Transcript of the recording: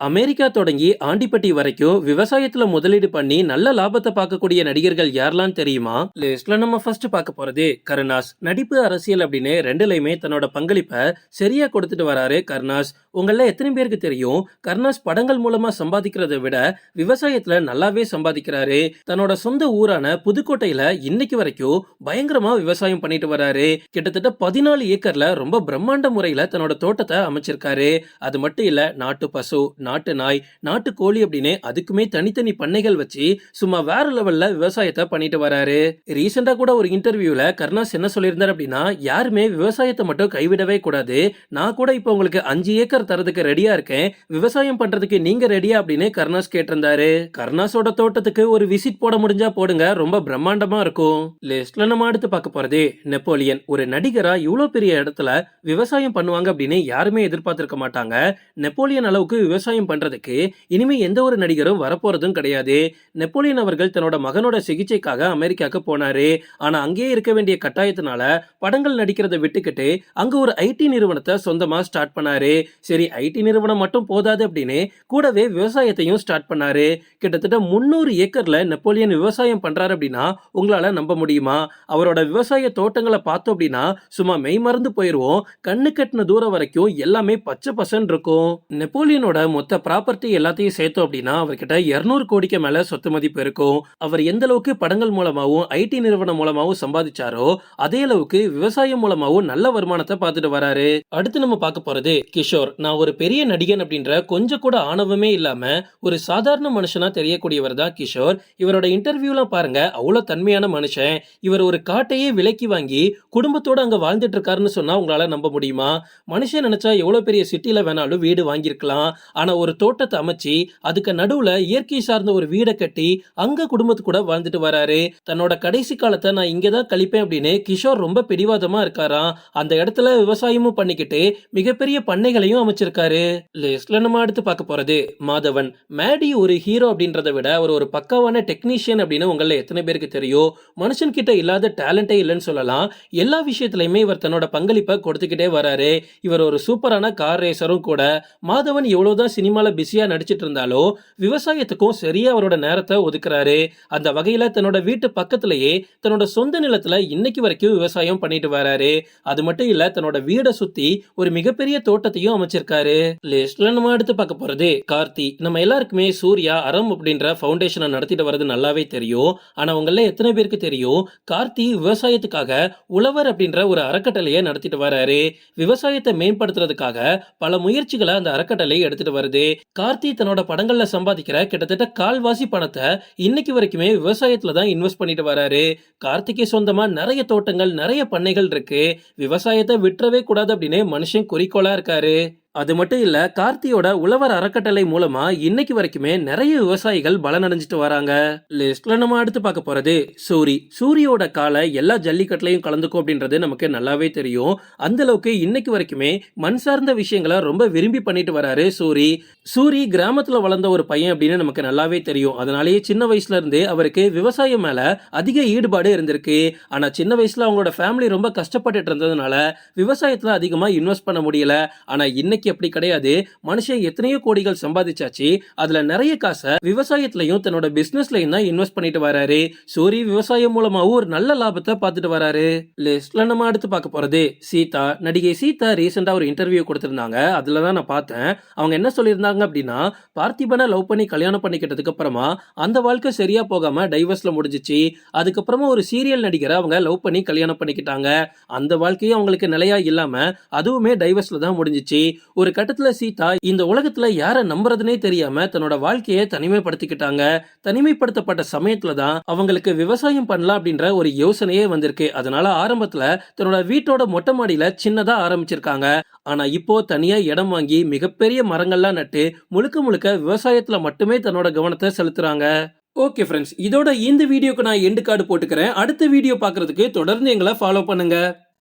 America தொடங்கி ஆண்டிப்பட்டி வரைக்கும் விவசாயத்துல முதலீடு பண்ணி நல்ல லாபத்தை பார்க்கக்கூடிய நடிகர்கள் யாரெல்லாம் தெரியுமா? லிஸ்ட்ல நம்ம ஃபர்ஸ்ட் பார்க்க போறது கருணாஸ். நடிப்பு அரசியல் அப்படின்னு ரெண்டுலையுமே தன்னோட பங்களிப்பை சரியா கொடுத்துட்டு வராரு கருணாஸ். உங்கள எத்தனை பேருக்கு தெரியும்? கருணாஸ் படங்கள் மூலமா சம்பாதிக்கிறத விட விவசாயத்துல நல்லாவே சம்பாதிக்கிறாரு. தன்னோட சொந்த ஊரான புதுக்கோட்டையில இன்னைக்கு வரைக்கும் பயங்கரமா விவசாயம் பண்ணிட்டு வராரு. கிட்டத்தட்ட பதினாலு ஏக்கர்ல ரொம்ப பிரம்மாண்ட முறையில தன்னோட தோட்டத்தை அமைச்சிருக்காரு. அது மட்டும் இல்ல நாட்டு பசு நாட்டு நாய் நாட்டு கோழி அப்படின்னு அதுக்குமே தனித்தனி பண்ணைகள் வச்சு சும்மா வேற லெவல்ல விவசாயத்தை பண்ணிட்டு வராரு. ரீசெண்டா கூட ஒரு இன்டர்வியூல கருணாஸ் என்ன சொல்லியிருந்தார் அப்படின்னா யாருமே விவசாயத்தை மட்டும் கைவிடவே கூடாது. நான் கூட இப்போ உங்களுக்கு அஞ்சு ஏக்கர் தரதுக்கு ரெடியா இருக்கேன். விவசாயம் பண்றதுக்கு நீங்க ரெடியா அப்படின்னு கருணாஸ் கேட்டிருந்தாரு. கருணாஸோட தோட்டத்துக்கு ஒரு விசிட் போட முடிஞ்சா போடுங்க ரொம்ப பிரம்மாண்டமா இருக்கும். லிஸ்ட்ல நம்ம அடுத்து பார்க்க போறது நெப்போலியன் ஒரு நடிகரா இவ்வளவு பெரிய இடத்துல விவசாயம் பண்ணுவாங்க அப்படின்னு யாருமே எதிர்பார்த்திருக்க மாட்டாங்க. நெப்போலியன் அளவுக்கு விவசாயம் விவசாயம் பண்றதுக்கு இனிமே எந்த ஒரு நடிகரும் வரப்போறதும் கிடையாது. நெப்போலியன் அவர்கள் தன்னோட மகனோட சிகிச்சைக்காக அமெரிக்காவுக்கு போனாரு. ஆனா அங்கேயே இருக்க வேண்டிய கட்டாயத்தினால படங்கள் நடிக்கிறத விட்டுக்கிட்டு அங்க ஒரு ஐடி நிறுவனத்தை சொந்தமா ஸ்டார்ட் பண்ணாரு. சரி ஐடி நிறுவனம் மட்டும் போதாது அப்படின்னு கூடவே விவசாயத்தையும் ஸ்டார்ட் பண்ணாரு. கிட்டத்தட்ட முன்னூறு ஏக்கர்ல நெப்போலியன் விவசாயம் பண்றாரு அப்படின்னா உங்களால நம்ப முடியுமா? அவரோட விவசாய தோட்டங்களை பார்த்தோம் அப்படின்னா சும்மா மெய் மறந்து போயிருவோம். கண்ணு கட்டின தூரம் வரைக்கும் எல்லாமே பச்சை பசன் இருக்கும். நெப்போலியனோட மொத்த மொத்த ப்ராப்பர்ட்டி எல்லாத்தையும் சேர்த்தோம் அப்படின்னா அவர்கிட்ட இருநூறு கோடிக்கு மேல சொத்து மதிப்பு இருக்கும். அவர் எந்த அளவுக்கு படங்கள் மூலமாவும் ஐடி நிறுவனம் மூலமாவும் சம்பாதிச்சாரோ அதே அளவுக்கு விவசாயம் மூலமாவும் நல்ல வருமானத்தை பார்த்துட்டு வராரு. அடுத்து நம்ம பார்க்க போறது கிஷோர். நான் ஒரு பெரிய நடிகன் அப்படின்ற கொஞ்சம் கூட ஆணவமே இல்லாம ஒரு சாதாரண மனுஷனா தெரியக்கூடியவர் தான் கிஷோர். இவரோட இன்டர்வியூலாம் பாருங்க அவ்வளவு தன்மையான மனுஷன். இவர் ஒரு காட்டையே விலைக்கு வாங்கி குடும்பத்தோட அங்க வாழ்ந்துட்டு இருக்காருன்னு சொன்னா உங்களால நம்ப முடியுமா? மனுஷன் நினைச்சா எவ்வளவு பெரிய சிட்டில வேணாலும் வீடு வாங்கியிருக்கலாம். ஆனா ஒரு தோட்டத்தை அமைச்சு அதுக்கு நடுவுல இயற்கை சார்ந்த ஒரு வீடை கட்டி அங்க குடும்பத்து கூட வாழ்ந்துட்டு வராரு. தன்னோட கடைசி காலத்தை நான் இங்கதான் கழிப்பேன் அப்படின்னு கிஷோர் ரொம்ப பிடிவாதமா இருக்காராம். அந்த இடத்துல விவசாயமும் பண்ணிக்கிட்டு மிகப்பெரிய பண்ணைகளையும் அமைச்சிருக்காரு. லிஸ்ட்ல நம்ம அடுத்து பார்க்க போறது மாதவன். மேடி ஒரு ஹீரோ அப்படின்றத விட அவர் ஒரு பக்காவான டெக்னீஷியன் அப்படின்னு உங்கள எத்தனை பேருக்கு தெரியும்? மனுஷன் கிட்ட இல்லாத டேலண்டே இல்லைன்னு சொல்லலாம். எல்லா விஷயத்திலயுமே இவர் தன்னோட பங்களிப்பை கொடுத்துக்கிட்டே வராரு. இவர் ஒரு சூப்பரான கார் ரேசரும் கூட. மாதவன் எவ்வளவுதான் சினிமாவில் பிஸியாக நடிச்சிட்டு இருந்தாலும் விவசாயத்துக்கும் சரியா அவரோட நேரத்தை ஒதுக்குறாரு. அந்த வகையில் தன்னோட வீட்டு பக்கத்திலேயே தன்னோட சொந்த நிலத்துல இன்னைக்கு வரைக்கும் விவசாயம் பண்ணிட்டு வராரு. அது மட்டும் இல்ல தன்னோட வீடை சுத்தி ஒரு மிகப்பெரிய தோட்டத்தையும் அமைச்சிருக்காரு. லிஸ்ட்ல நம்ம அடுத்து பார்க்க போறது கார்த்தி. நம்ம எல்லாருக்குமே சூர்யா அறம் அப்படின்ற ஃபவுண்டேஷனை நடத்திட்டு வர்றது நல்லாவே தெரியும். ஆனா உங்கள எத்தனை பேருக்கு தெரியும்? கார்த்தி விவசாயத்துக்காக உழவர் அப்படின்ற ஒரு அறக்கட்டளையை நடத்திட்டு வராரு. விவசாயத்தை மேம்படுத்துறதுக்காக பல முயற்சிகளை அந்த அறக்கட்டளை எடுத்துட்டு வருது. கார்த்தி தன்னோட படங்கள்ல சம்பாதிக்கிற கிட்டத்தட்ட கால்வாசி பணத்தை இன்னைக்கு வரைக்குமே விவசாயத்துல தான் இன்வெஸ்ட் பண்ணிட்டு வராரு. கார்த்திக்கு சொந்தமா நிறைய தோட்டங்கள் நிறைய பண்ணைகள் இருக்கு. விவசாயத்தை விட்டுறவே கூடாது அப்படின்னு மனுஷன் குறிக்கோளா இருக்காரு. அது மட்டும் இல்ல கார்த்தியோட உழவர் அறக்கட்டளை மூலமா இன்னைக்கு வரைக்குமே நிறைய விவசாயிகள் பலனடைஞ்சிட்டு வராங்க. லிஸ்ட்ல நம்ம அடுத்து பார்க்க போறது சூரி. சூரியோட காலை எல்லா ஜல்லிக்கட்டுலையும் கலந்துக்கும் அப்படின்றது நமக்கு நல்லாவே தெரியும். அந்த அளவுக்கு இன்னைக்கு வரைக்குமே மண் சார்ந்த விஷயங்களை ரொம்ப விரும்பி பண்ணிட்டு வராரு சூரி. சூரி கிராமத்துல வளர்ந்த ஒரு பையன் அப்படின்னு நமக்கு நல்லாவே தெரியும். அதனாலேயே சின்ன வயசுல இருந்தே அவருக்கு விவசாயம் மேல அதிக ஈடுபாடு இருந்திருக்கு. ஆனா சின்ன வயசுல அவங்களோட ஃபேமிலி ரொம்ப கஷ்டப்பட்டுட்டு இருந்ததுனால விவசாயத்துல அதிகமா இன்வெஸ்ட் பண்ண முடியல. ஆனா இன்னைக்கு அப்படி கிடையாது. மனுஷன் எத்தனையோ கோடிகள் சம்பாதிச்சாச்சு. அதுல நிறைய காசை விவசாயத்திலையும் தன்னோட பிசினஸ்லயும் தான் இன்வெஸ்ட் பண்ணிட்டு வராரு. சூரி விவசாயம் மூலமாவும் ஒரு நல்ல லாபத்தை பார்த்துட்டு வராரு. லிஸ்ட்ல நம்ம அடுத்து பார்க்க போறது சீதா. நடிகை சீதா ரீசெண்டா ஒரு இன்டர்வியூ கொடுத்திருந்தாங்க. அதுல தான் நான் பார்த்தேன். அவங்க என்ன சொல்லியிருந்தாங்க அப்படின்னா பார்த்திபனை லவ் பண்ணி கல்யாணம் பண்ணிக்கிட்டதுக்கு அப்புறமா அந்த வாழ்க்கை சரியா போகாம டைவர்ஸ்ல முடிஞ்சிச்சு. அதுக்கப்புறமா ஒரு சீரியல் நடிகரை அவங்க லவ் பண்ணி கல்யாணம் பண்ணிக்கிட்டாங்க. அந்த வாழ்க்கையும் அவங்களுக்கு நிலையா இல்லாம அதுவுமே டைவர்ஸ்ல தான் முடிஞ்சிச்சு. ஒரு கட்டத்துல சீதா இந்த உலகத்துல யார நம்புறதுனே தெரியாம தன்னோட வாழ்க்கையை தனிமைப்படுத்திக்கிட்டாங்க. தனிமைப்படுத்தப்பட்ட சமயத்துல தான் அவங்களுக்கு விவசாயம் பண்ணலாம் அப்படின்ற ஒரு யோசனையே வந்திருக்கு. அதனால ஆரம்பத்துல தன்னோட வீட்டோட மொட்டை மாடியில சின்னதா ஆரம்பிச்சிருக்காங்க. ஆனா இப்போ தனியா இடம் வாங்கி மிகப்பெரிய மரங்கள்லாம் நட்டு முழுக்க முழுக்க விவசாயத்துல மட்டுமே தன்னோட கவனத்தை செலுத்துறாங்க. ஓகே ஃப்ரெண்ட்ஸ் இதோட இந்த வீடியோக்கு நான் எண்டு கார்டு போட்டுக்கிறேன். அடுத்த வீடியோ பார்க்கறதுக்கு தொடர்ந்து எங்களை ஃபாலோ பண்ணுங்க.